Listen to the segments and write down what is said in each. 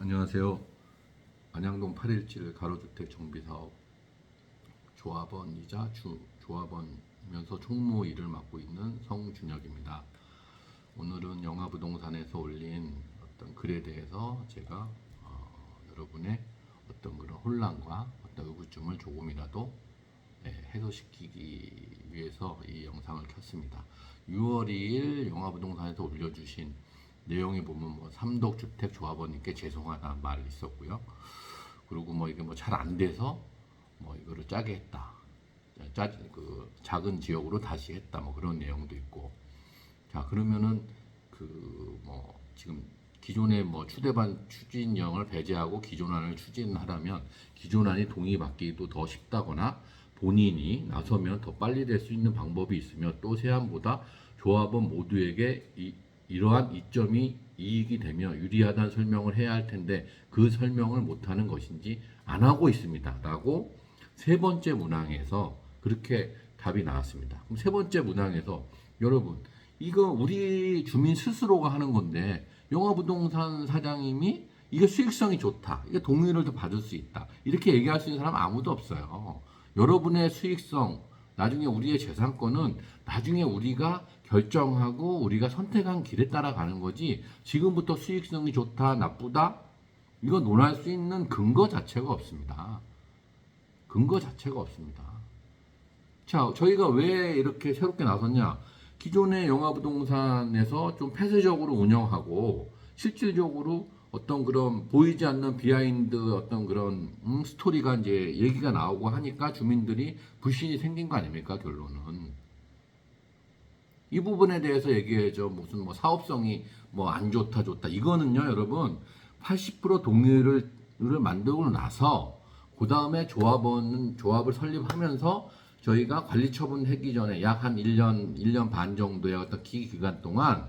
안녕하세요. 안양동 817 가로주택 정비사업 조합원이자 주 조합원이면서 총무 일을 맡고 있는 성준혁입니다. 오늘은 영화부동산에서 올린 어떤 글에 대해서 제가 어, 여러분의 어떤 그런 혼란과 어떤 의구점을 조금이라도 예, 해소시키기 위해서 이 영상을 켰습니다. 6월 2일 영화부동산에서 올려주신 내용에 보면 뭐 삼덕주택 조합원님께 죄송하다는 말 있었고요. 그리고 뭐 이게 뭐 잘 안 돼서 뭐 이거를 짜게 했다. 짜, 그 작은 지역으로 다시 했다. 뭐 그런 내용도 있고. 자 그러면은 그 뭐 지금 기존의 뭐 추대반 추진령을 배제하고 기존안을 추진하려면 기존안이 동의받기도 더 쉽다거나 본인이 나서면 더 빨리 될 수 있는 방법이 있으며 또 세안보다 조합원 모두에게 이, 이러한 이점이 이익이 되며 유리하다는 설명을 해야 할 텐데 그 설명을 못하는 것인지 안 하고 있습니다. 라고 세 번째 문항에서 그렇게 답이 나왔습니다. 그럼 세 번째 문항에서 여러분 이거 우리 주민 스스로가 하는 건데 영화부동산 사장님이 이게 수익성이 좋다. 이게 동의를 더 받을 수 있다. 이렇게 얘기할 수 있는 사람 아무도 없어요. 여러분의 수익성, 나중에 우리의 재산권은 나중에 우리가 결정하고 우리가 선택한 길에 따라가는 거지 지금부터 수익성이 좋다, 나쁘다 이거 논할 수 있는 근거 자체가 없습니다. 근거 자체가 없습니다. 자, 저희가 왜 이렇게 새롭게 나섰냐? 기존의 영화부동산에서 좀 폐쇄적으로 운영하고 실질적으로 어떤 그런 보이지 않는 비하인드 어떤 그런 음, 스토리가 이제 얘기가 나오고 하니까 주민들이 불신이 생긴 거 아닙니까 결론은? 이 부분에 대해서 얘기해줘. 무슨 뭐 사업성이 뭐 안 좋다 좋다. 이거는요 여러분 80% 동의를 를 만들고 나서 그 다음에 조합원은 조합을 설립하면서 저희가 관리 처분하기 전에 약 한 1년 1년 반 정도의 어떤 기 기간 동안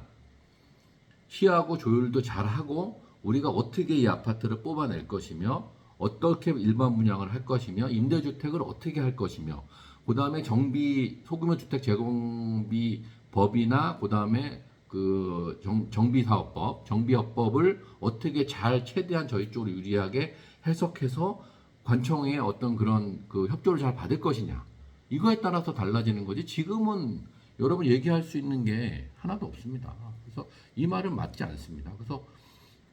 시하고 조율도 잘 하고 우리가 어떻게 이 아파트를 뽑아낼 것이며 어떻게 일반 분양을 할 것이며 임대주택을 어떻게 할 것이며 그 다음에 정비 소규모 주택 제공비 법이나 그 다음에 그 정, 정비 사업법 정비업법을 어떻게 잘 최대한 저희 쪽으로 유리하게 해석해서 관청의 어떤 그런 그 협조를 잘 받을 것이냐 이거에 따라서 달라지는 거지 지금은 여러분 얘기할 수 있는 게 하나도 없습니다. 그래서 이 말은 맞지 않습니다. 그래서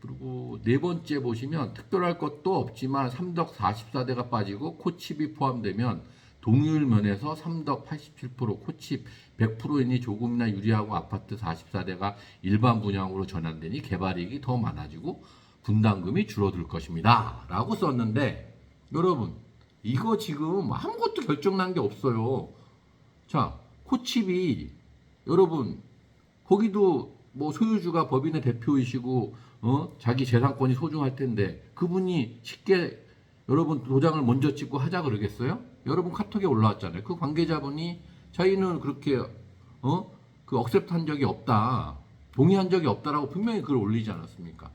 그리고 네 번째 보시면 특별할 것도 없지만 삼덕 44대가 빠지고 코칩이 포함되면 동률 면에서 삼덕 87% 코칩 100%이니 조금이나 유리하고 아파트 44대가 일반 분양으로 전환되니 개발이익이 더 많아지고 분담금이 줄어들 것입니다. 라고 썼는데 여러분 이거 지금 아무것도 결정난 게 없어요. 자 코칩이 여러분 거기도 뭐 소유주가 법인의 대표이시고 어 자기 재산권이 소중할 텐데 그분이 쉽게 여러분 도장을 먼저 찍고 하자 그러겠어요? 여러분 카톡에 올라왔잖아요. 그 관계자분이 자기는 그렇게 어 그 억셉트 한 적이 없다. 동의한 적이 없다라고 분명히 글을 올리지 않았습니까?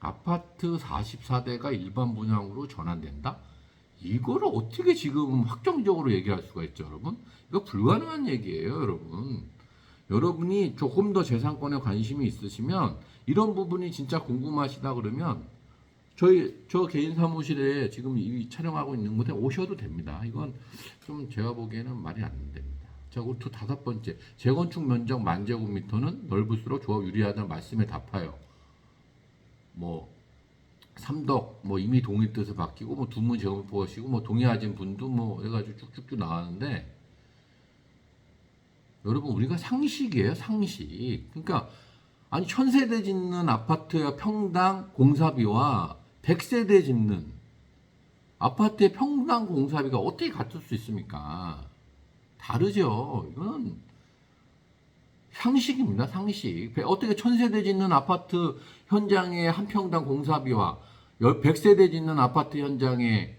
아파트 44대가 일반 분양으로 전환된다? 이거를 어떻게 지금 확정적으로 얘기할 수가 있죠, 여러분? 이거 불가능한 얘기예요, 여러분. 여러분이 조금 더 재산권에 관심이 있으시면 이런 부분이 진짜 궁금하시다 그러면 저희 저 개인 사무실에 지금 이 촬영하고 있는 곳에 오셔도 됩니다. 이건 좀 제가 보기에는 말이 안 됩니다. 자, 그리고 또 다섯 번째 재건축 면적 만 제곱미터는 넓을수록 조합 유리하다는 말씀에 답하여 뭐 삼덕 뭐 이미 동의 뜻을 바뀌고 뭐 두문 제곱을 보시고 뭐 동의하신 분도 뭐 해가지고 쭉쭉쭉 나왔는데 여러분 우리가 상식이에요 상식. 그러니까 아니 천세대 짓는 아파트의 평당 공사비와 백세대 짓는 아파트의 평당 공사비가 어떻게 같을 수 있습니까? 다르죠. 이건 상식입니다 상식. 어떻게 천세대 짓는 아파트 현장의 한 평당 공사비와 열- 백세대 짓는 아파트 현장의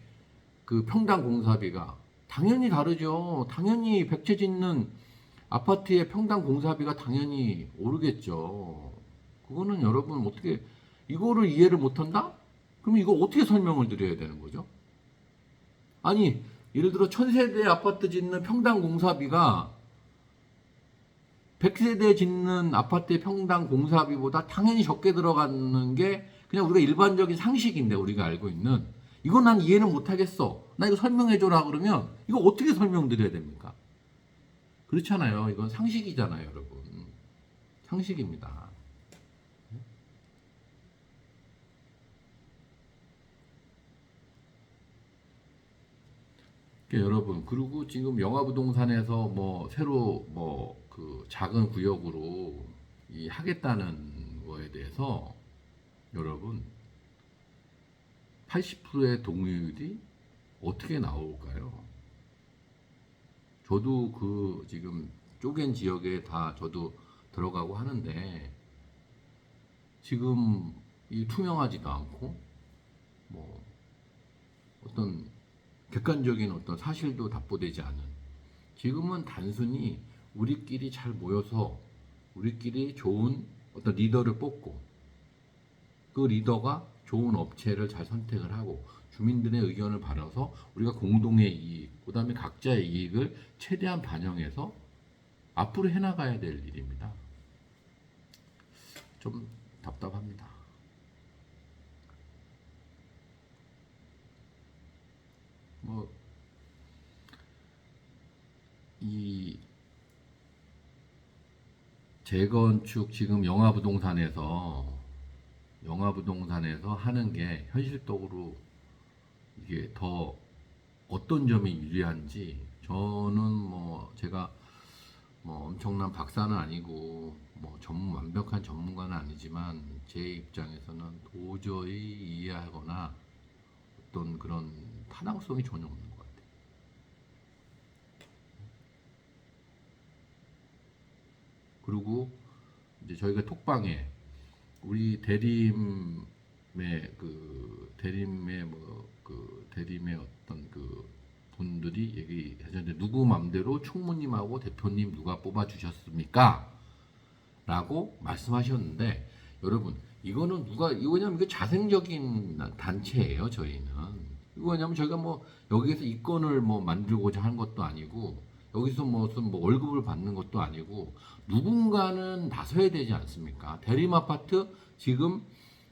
그 평당 공사비가 당연히 다르죠. 당연히 백채 짓는 아파트의 평당 공사비가 당연히 오르겠죠. 그거는 여러분 어떻게 이거를 이해를 못한다? 그럼 이거 어떻게 설명을 드려야 되는 거죠? 아니 예를 들어 천세대 아파트 짓는 평당 공사비가 100세대 짓는 아파트의 평당 공사비보다 당연히 적게 들어가는 게 그냥 우리가 일반적인 상식인데 우리가 알고 있는 이건 난 이해는 못하겠어. 나 이거 설명해줘라 그러면 이거 어떻게 설명드려야 됩니까? 그렇잖아요. 이건 상식이잖아요, 여러분. 상식입니다. 그러니까 여러분 그리고 지금 영화부동산에서 뭐 새로 뭐 그 작은 구역으로 이 하겠다는 거에 대해서 여러분 80%의 동의율이 어떻게 나올까요? 저도 그 지금 쪼갠 지역에 다 저도 들어가고 하는데 지금 이 투명하지도 않고 뭐 어떤 객관적인 어떤 사실도 답보되지 않은 지금은 단순히 우리끼리 잘 모여서 우리끼리 좋은 어떤 리더를 뽑고 그 리더가 좋은 업체를 잘 선택을 하고 주민들의 의견을 받아서 우리가 공동의 이익, 그 다음에 각자의 이익을 최대한 반영해서 앞으로 해나가야 될 일입니다. 좀 답답합니다. 뭐, 이 재건축 지금 영화부동산에서 영화부동산에서 하는 게 현실적으로 이게 더 어떤 점이 유리한지 저는 뭐 제가 뭐 엄청난 박사는 아니고 뭐 전문 완벽한 전문가는 아니지만 제 입장에서는 도저히 이해하거나 어떤 그런 타당성이 전혀 없는 것 같아요. 그리고 이제 저희가 톡방에 우리 대림의 그 대림의 뭐 그 대림의 어떤 그 분들이 얘기하셨는데 누구 맘대로 총무님하고 대표님 누가 뽑아 주셨습니까? 라고 말씀하셨는데 여러분 이거는 누가 이거냐면 이거 자생적인 단체예요 저희는 이거 왜냐면 저희가 뭐 여기에서 이권을 뭐 만들고자 하는 것도 아니고 여기서 무슨 뭐 월급을 받는 것도 아니고 누군가는 나서야 되지 않습니까? 대림 아파트 지금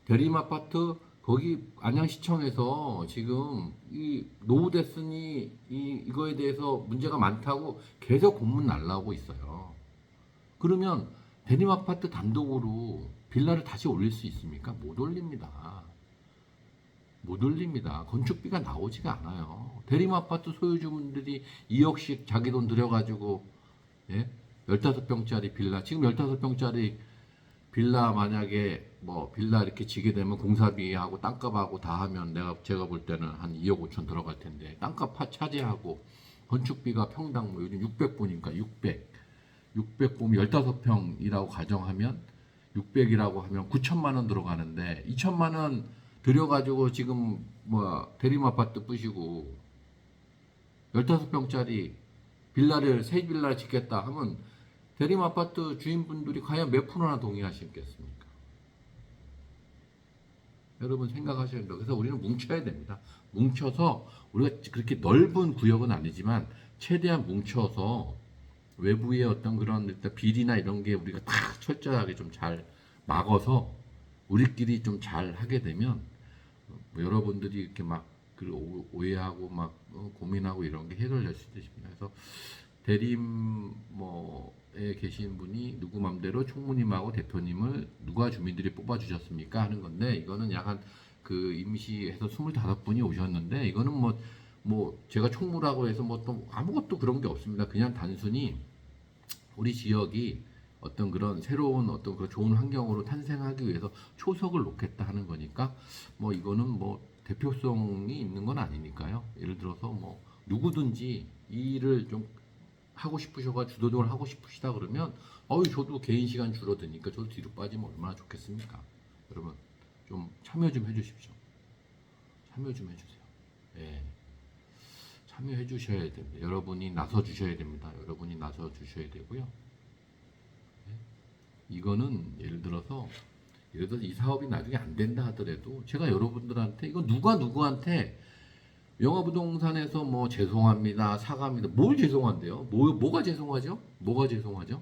대림 아파트 거기 안양시청에서 지금 이 노후 됐으니 이 이거에 대해서 문제가 많다고 계속 공문 날라오고 있어요. 그러면 대림 아파트 단독으로 빌라를 다시 올릴 수 있습니까? 못 올립니다. 못 올립니다. 건축비가 나오지가 않아요. 대림 아파트 소유주분들이 2억씩 자기 돈 들여가지고 예? 15평짜리 빌라 지금 15평짜리 빌라 만약에 뭐 빌라 이렇게 지게 되면 공사비하고 땅값하고 다 하면 내가 제가 볼 때는 한 2억 5천 들어갈 텐데 땅값 파 차지하고 건축비가 평당 뭐 요즘 600보니까 600 600 보면 15평이라고 가정하면 600이라고 하면 9천만 원 들어가는데 2천만 원 들여가지고 지금 뭐 대림 아파트 부시고 15평짜리 빌라를 새 빌라를 짓겠다 하면 대림 아파트 주인분들이 과연 몇 프로나 동의하시겠습니까? 여러분 생각하셔야 됩니다. 그래서 우리는 뭉쳐야 됩니다. 뭉쳐서 우리가 그렇게 넓은 구역은 아니지만 최대한 뭉쳐서 외부의 어떤 그런 일단 비리나 이런 게 우리가 다 철저하게 좀 잘 막아서 우리끼리 좀 잘 하게 되면 뭐 여러분들이 이렇게 막그 오해하고 막 어, 고민하고 이런 게 해결될 수 있습니다. 그래서 대림 뭐에 계신 분이 누구 맘대로 총무님하고 대표님을 누가 주민들이 뽑아 주셨습니까 하는 건데 이거는 약간 그 임시해서 25분이 오셨는데 이거는 뭐뭐 제가 총무라고 해서 뭐 또 아무것도 그런 게 없습니다. 그냥 단순히 우리 지역이 어떤 그런 새로운 어떤 그 좋은 환경으로 탄생하기 위해서 초석을 놓겠다 하는 거니까 뭐 이거는 뭐 대표성이 있는 건 아니니까요. 예를 들어서 뭐 누구든지 이 일을 좀 하고 싶으셔가 주도적으로 하고 싶으시다 그러면 어유 저도 개인 시간 줄어드니까 저도 뒤로 빠지면 얼마나 좋겠습니까? 여러분 좀 참여 좀 해주십시오. 참여 좀 해주세요. 예. 참여해 주셔야 됩니다. 여러분이 나서 주셔야 됩니다. 여러분이 나서 주셔야 되고요. 예. 이거는 예를 들어서 예를 들어서 이 사업이 나중에 안 된다 하더라도 제가 여러분들한테 이거 누가 누구한테 영화부동산에서 뭐 죄송합니다 사과합니다 뭘 죄송한데요? 뭐 뭐가 죄송하죠? 뭐가 죄송하죠?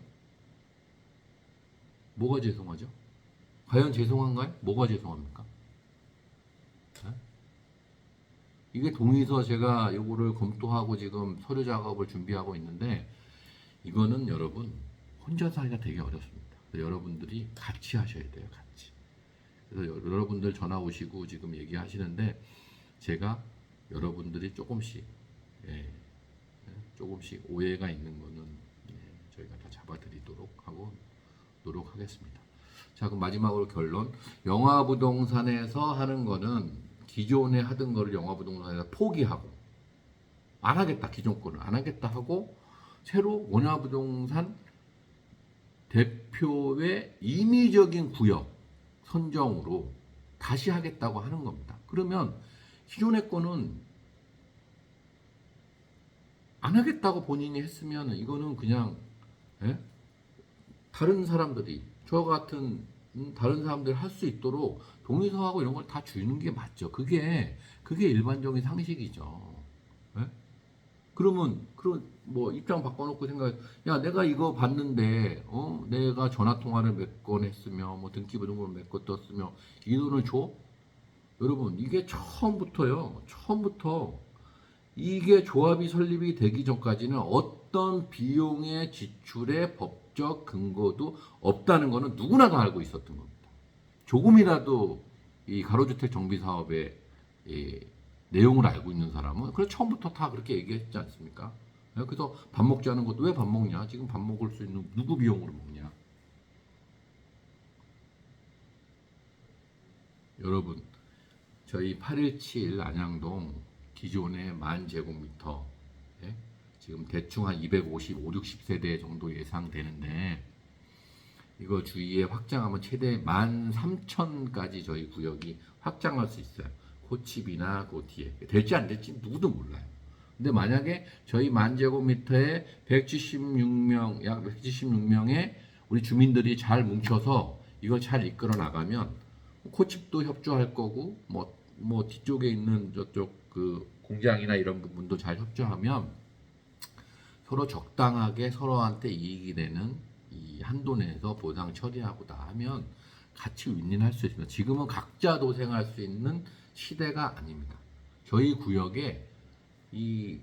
뭐가 죄송하죠? 과연 죄송한가요? 뭐가 죄송합니까? 네? 이게 동의서 제가 요거를 검토하고 지금 서류 작업을 준비하고 있는데 이거는 여러분 혼자서 하기가 되게 어렵습니다. 여러분들이 같이 하셔야 돼요, 같이. 그래서 여- 여러분들 전화 오시고 지금 얘기하시는데 제가 여러분들이 조금씩 예, 예, 조금씩 오해가 있는 거는 예, 저희가 다 잡아드리도록 하고 노력하겠습니다. 자, 그럼 마지막으로 결론. 영화부동산에서 하는 거는 기존에 하던 거를 영화부동산에서 포기하고 안 하겠다 기존 거는 안 하겠다 하고 새로 원화부동산 대표의 임의적인 구역 선정으로 다시 하겠다고 하는 겁니다. 그러면 기존의 거는 안 하겠다고 본인이 했으면 이거는 그냥 예? 다른 사람들이 저 같은 음, 다른 사람들 할 수 있도록 동의서하고 이런 걸 다 주는 게 맞죠. 그게 그게 일반적인 상식이죠. 예? 그러면 그런 뭐 입장 바꿔놓고 생각, 야 내가 이거 봤는데, 어 내가 전화 통화를 몇 건 했으며, 뭐 등기부등본을 몇 건 떴으며 이 돈을 줘? 여러분 이게 처음부터요, 처음부터 이게 조합이 설립이 되기 전까지는 어떤 비용의 지출의 법적 근거도 없다는 것은 누구나 다 알고 있었던 겁니다. 조금이라도 이 가로주택 정비 사업의 이 내용을 알고 있는 사람은 그래 처음부터 다 그렇게 얘기했지 않습니까? 예, 그래서 밥 먹자는 것도 왜 밥 먹냐? 지금 밥 먹을 수 있는 누구 비용으로 먹냐? 여러분 저희 817 안양동 기존의 만 제곱미터 예? 지금 대충 한 255, 60세대 정도 예상되는데 이거 주위에 확장하면 최대 13,000까지 저희 구역이 확장할 수 있어요. 코칩이나 그 뒤에 될지 안 될지 누구도 몰라요. 근데 만약에 저희 만 제곱미터에 176명 약 176명의 우리 주민들이 잘 뭉쳐서 이걸 잘 이끌어 나가면 코칩도 협조할 거고 뭐 뭐 뒤쪽에 있는 저쪽 그 공장이나 이런 부분도 잘 협조하면 서로 적당하게 서로한테 이익이 되는 이 한도 내에서 보상 처리하고 다 하면 같이 윈윈할 수 있습니다. 지금은 각자 도생할 수 있는 시대가 아닙니다. 저희 구역에 이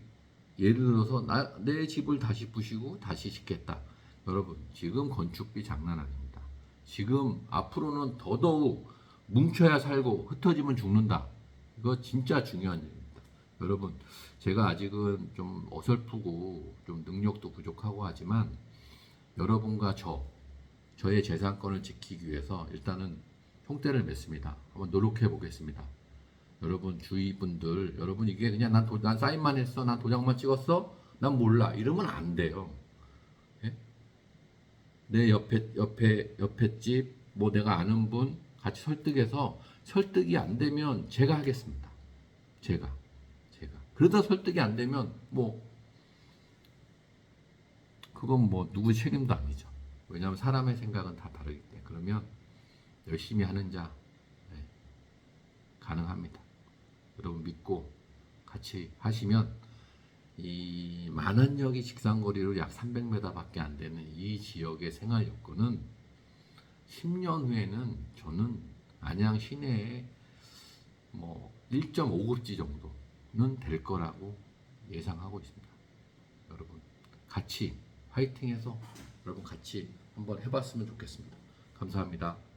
예를 들어서 나, 내 집을 다시 부시고 다시 짓겠다. 여러분 지금 건축비 장난 아닙니다. 지금 앞으로는 더더욱 뭉쳐야 살고 흩어지면 죽는다. 이거 진짜 중요한 일입니다. 여러분 제가 아직은 좀 어설프고 좀 능력도 부족하고 하지만 여러분과 저 저의 재산권을 지키기 위해서 일단은 총대를 맺습니다. 한번 노력해 보겠습니다. 여러분 주위 분들 여러분 이게 그냥 난, 도, 난 사인만 했어 난 도장만 찍었어 난 몰라 이러면 안 돼요 예? 내 옆에 옆에 옆에 집 뭐 내가 아는 분 같이 설득해서 설득이 안 되면 제가 하겠습니다. 제가. 제가. 그러다 설득이 안 되면 뭐 그건 뭐 누구 책임도 아니죠. 왜냐하면 사람의 생각은 다 다르기 때문에. 그러면 열심히 하는 자 네, 가능합니다. 여러분 믿고 같이 하시면 이 만안역이 직선거리로 약 300m밖에 안 되는 이 지역의 생활 여건은 10년 후에는 저는 안양 시내에 뭐 1.5급지 정도는 될 거라고 예상하고 있습니다. 여러분 같이 화이팅해서 여러분 같이 한번 해봤으면 좋겠습니다. 감사합니다.